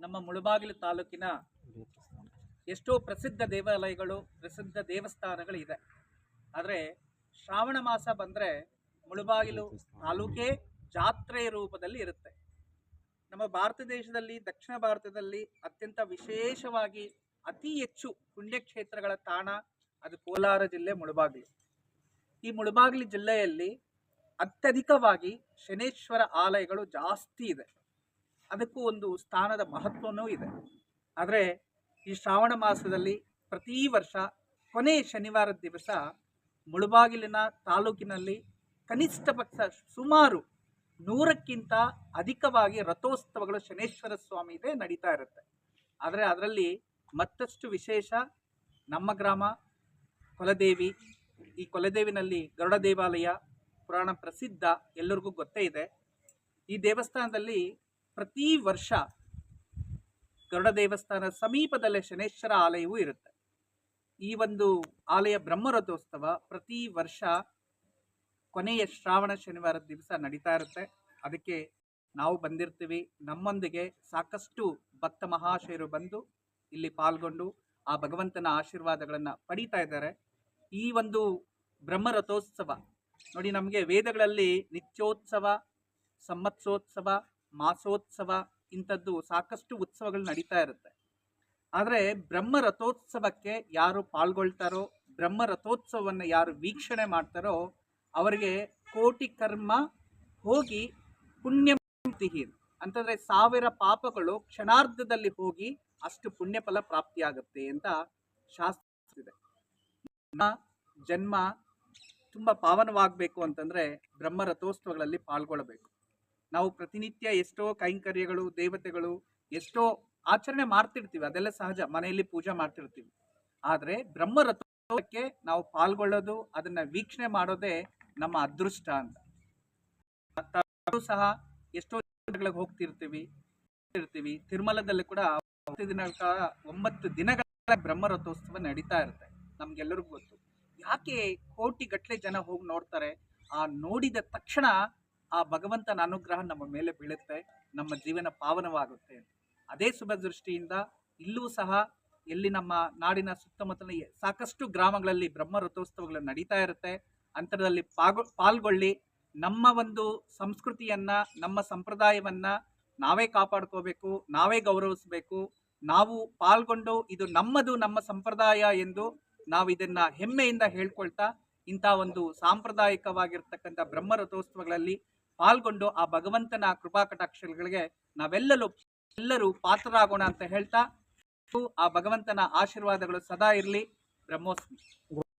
ನಮ್ಮ ಮುಳುಬಾಗಿಲು ತಾಲೂಕಿನ ಎಷ್ಟೋ ಪ್ರಸಿದ್ಧ ದೇವಾಲಯಗಳು, ಪ್ರಸಿದ್ಧ ದೇವಸ್ಥಾನಗಳು ಇದೆ ಆದರೆ ಶ್ರಾವಣ ಮಾಸ ಬಂದರೆ ಮುಳುಬಾಗಿಲು ತಾಲೂಕೇ ಜಾತ್ರೆ ರೂಪದಲ್ಲಿ ಇರುತ್ತೆ. ನಮ್ಮ ಭಾರತ ದೇಶದಲ್ಲಿ, ದಕ್ಷಿಣ ಭಾರತದಲ್ಲಿ ಅತ್ಯಂತ ವಿಶೇಷವಾಗಿ ಅತಿ ಹೆಚ್ಚು ಪುಣ್ಯಕ್ಷೇತ್ರಗಳ ತಾಣ ಅದು ಕೋಲಾರ ಜಿಲ್ಲೆ ಮುಳುಬಾಗಿಲು. ಈ ಮುಳುಬಾಗಿಲು ಜಿಲ್ಲೆಯಲ್ಲಿ ಅತ್ಯಧಿಕವಾಗಿ ಶನೇಶ್ವರ ಆಲಯಗಳು ಜಾಸ್ತಿ ಇದೆ. ಅದಕ್ಕೂ ಒಂದು ಸ್ಥಾನದ ಮಹತ್ವನೂ ಇದೆ. ಆದರೆ ಈ ಶ್ರಾವಣ ಮಾಸದಲ್ಲಿ ಪ್ರತಿ ವರ್ಷ ಕೊನೆ ಶನಿವಾರದ ದಿವಸ ಮುಳುಬಾಗಿಲಿನ ತಾಲೂಕಿನಲ್ಲಿ ಕನಿಷ್ಠ ಪಕ್ಷ ಸುಮಾರು ನೂರಕ್ಕಿಂತ ಅಧಿಕವಾಗಿ ರಥೋತ್ಸವಗಳು ಶನೇಶ್ವರ ಸ್ವಾಮಿದೇ ನಡೀತಾ ಇರುತ್ತೆ. ಆದರೆ ಅದರಲ್ಲಿ ಮತ್ತಷ್ಟು ವಿಶೇಷ ನಮ್ಮ ಗ್ರಾಮ ಕೊಲದೇವಿ. ಈ ಕೊಲದೇವಿನಲ್ಲಿ ಗರುಡ ದೇವಾಲಯ ಪುರಾಣ ಪ್ರಸಿದ್ಧ ಎಲ್ಲರಿಗೂ ಗೊತ್ತೇ ಇದೆ. ಈ ದೇವಸ್ಥಾನದಲ್ಲಿ ಪ್ರತಿ ವರ್ಷ ಗರುಡ ದೇವಸ್ಥಾನ ಸಮೀಪದಲ್ಲೇ ಶನೇಶ್ವರ ಆಲಯವೂ ಇರುತ್ತೆ. ಈ ಒಂದು ಆಲಯ ಬ್ರಹ್ಮರಥೋತ್ಸವ ಪ್ರತಿ ವರ್ಷ ಕೊನೆಯ ಶ್ರಾವಣ ಶನಿವಾರದ ದಿವಸ ನಡೀತಾ ಇರುತ್ತೆ. ಅದಕ್ಕೆ ನಾವು ಬಂದಿರ್ತೀವಿ. ನಮ್ಮೊಂದಿಗೆ ಸಾಕಷ್ಟು ಭಕ್ತ ಮಹಾಶಯರು ಬಂದು ಇಲ್ಲಿ ಪಾಲ್ಗೊಂಡು ಆ ಭಗವಂತನ ಆಶೀರ್ವಾದಗಳನ್ನು ಪಡೀತಾ ಇದ್ದಾರೆ. ಈ ಒಂದು ಬ್ರಹ್ಮರಥೋತ್ಸವ ನೋಡಿ ನಮಗೆ ವೇದಗಳಲ್ಲಿ ನಿತ್ಯೋತ್ಸವ, ಸಂವತ್ಸೋತ್ಸವ, ಮಾಸೋತ್ಸವ ಇಂಥದ್ದು ಸಾಕಷ್ಟು ಉತ್ಸವಗಳು ನಡೀತಾ ಇರುತ್ತೆ. ಆದರೆ ಬ್ರಹ್ಮ ರಥೋತ್ಸವಕ್ಕೆ ಯಾರು ಪಾಲ್ಗೊಳ್ತಾರೋ ಬ್ರಹ್ಮ ರಥೋತ್ಸವವನ್ನು ಯಾರು ವೀಕ್ಷಣೆ ಮಾಡ್ತಾರೋ, ಅವರಿಗೆ ಕೋಟಿ ಕರ್ಮ ಹೋಗಿ ಪುಣ್ಯ ಅಂತಂದ್ರೆ ಸಾವಿರ ಪಾಪಗಳು ಕ್ಷಣಾರ್ಧದಲ್ಲಿ ಹೋಗಿ ಅಷ್ಟು ಪುಣ್ಯ ಫಲ ಪ್ರಾಪ್ತಿಯಾಗುತ್ತೆ ಅಂತ ಶಾಸ್ತ್ರ ಜನ್ಮ ತುಂಬ ಪಾವನವಾಗಬೇಕು ಅಂತಂದ್ರೆ ಬ್ರಹ್ಮ ರಥೋತ್ಸವಗಳಲ್ಲಿ ಪಾಲ್ಗೊಳ್ಳಬೇಕು. ನಾವು ಪ್ರತಿನಿತ್ಯ ಎಷ್ಟೋ ಕೈಂಕರ್ಯಗಳು, ದೇವತೆಗಳು ಎಷ್ಟೋ ಆಚರಣೆ ಮಾಡ್ತಿರ್ತೀವಿ, ಅದೆಲ್ಲ ಸಹಜ, ಮನೆಯಲ್ಲಿ ಪೂಜೆ ಮಾಡ್ತಿರ್ತೀವಿ. ಆದರೆ ಬ್ರಹ್ಮ ರಥೋತ್ಸವಕ್ಕೆ ನಾವು ಪಾಲ್ಗೊಳ್ಳೋದು, ಅದನ್ನ ವೀಕ್ಷಣೆ ಮಾಡೋದೇ ನಮ್ಮ ಅದೃಷ್ಟ ಅಂತ. ಸಹ ಎಷ್ಟೋ ದಿನಗಳಿಗೆ ಹೋಗ್ತಿರ್ತೀವಿ, ಇರ್ತೀವಿ. ತಿರುಮಲದಲ್ಲಿ ಕೂಡ ದಿನಗಳ ಒಂಬತ್ತು ದಿನಗಳ ಬ್ರಹ್ಮ ರಥೋತ್ಸವ ನಡೀತಾ ಇರುತ್ತೆ. ನಮ್ಗೆಲ್ಲರಿಗೂ ಗೊತ್ತು. ಯಾಕೆ ಕೋಟಿ ಗಟ್ಟಲೆ ಜನ ಹೋಗಿ ನೋಡ್ತಾರೆ? ಆ ನೋಡಿದ ತಕ್ಷಣ ಆ ಭಗವಂತನ ಅನುಗ್ರಹ ನಮ್ಮ ಮೇಲೆ ಬೀಳುತ್ತೆ, ನಮ್ಮ ಜೀವನ ಪಾವನವಾಗುತ್ತೆ ಅದೇ ಶುಭ ದೃಷ್ಟಿಯಿಂದ ಇಲ್ಲೂ ಸಹ ಎಲ್ಲಿ ನಮ್ಮ ನಾಡಿನ ಸುತ್ತಮುತ್ತಲ ಸಾಕಷ್ಟು ಗ್ರಾಮಗಳಲ್ಲಿ ಬ್ರಹ್ಮ ರಥೋತ್ಸವಗಳು ನಡೀತಾ ಇರುತ್ತೆ. ಅಂತರದಲ್ಲಿ ಪಾಗೊ, ಪಾಲ್ಗೊಳ್ಳಿ. ನಮ್ಮ ಒಂದು ಸಂಸ್ಕೃತಿಯನ್ನ, ನಮ್ಮ ಸಂಪ್ರದಾಯವನ್ನ ನಾವೇ ಕಾಪಾಡ್ಕೋಬೇಕು, ನಾವೇ ಗೌರವಿಸಬೇಕು. ನಾವು ಪಾಲ್ಗೊಂಡು ಇದು ನಮ್ಮದು, ನಮ್ಮ ಸಂಪ್ರದಾಯ ಎಂದು ನಾವು ಇದನ್ನ ಹೆಮ್ಮೆಯಿಂದ ಹೇಳ್ಕೊಳ್ತಾ ಇಂಥ ಒಂದು ಸಾಂಪ್ರದಾಯಿಕವಾಗಿರ್ತಕ್ಕಂಥ ಬ್ರಹ್ಮ ರಥೋತ್ಸವಗಳಲ್ಲಿ ಪಾಲ್ಗೊಂಡು ಆ ಭಗವಂತನ ಕೃಪಾ ಕಟಾಕ್ಷಗಳಿಗೆ ನಾವೆಲ್ಲರೂ ಎಲ್ಲರೂ ಪಾತ್ರರಾಗೋಣ ಅಂತ ಹೇಳ್ತಾ, ಆ ಭಗವಂತನ ಆಶೀರ್ವಾದಗಳು ಸದಾ ಇರಲಿ. ಬ್ರಹ್ಮೋಸ್ಮಿ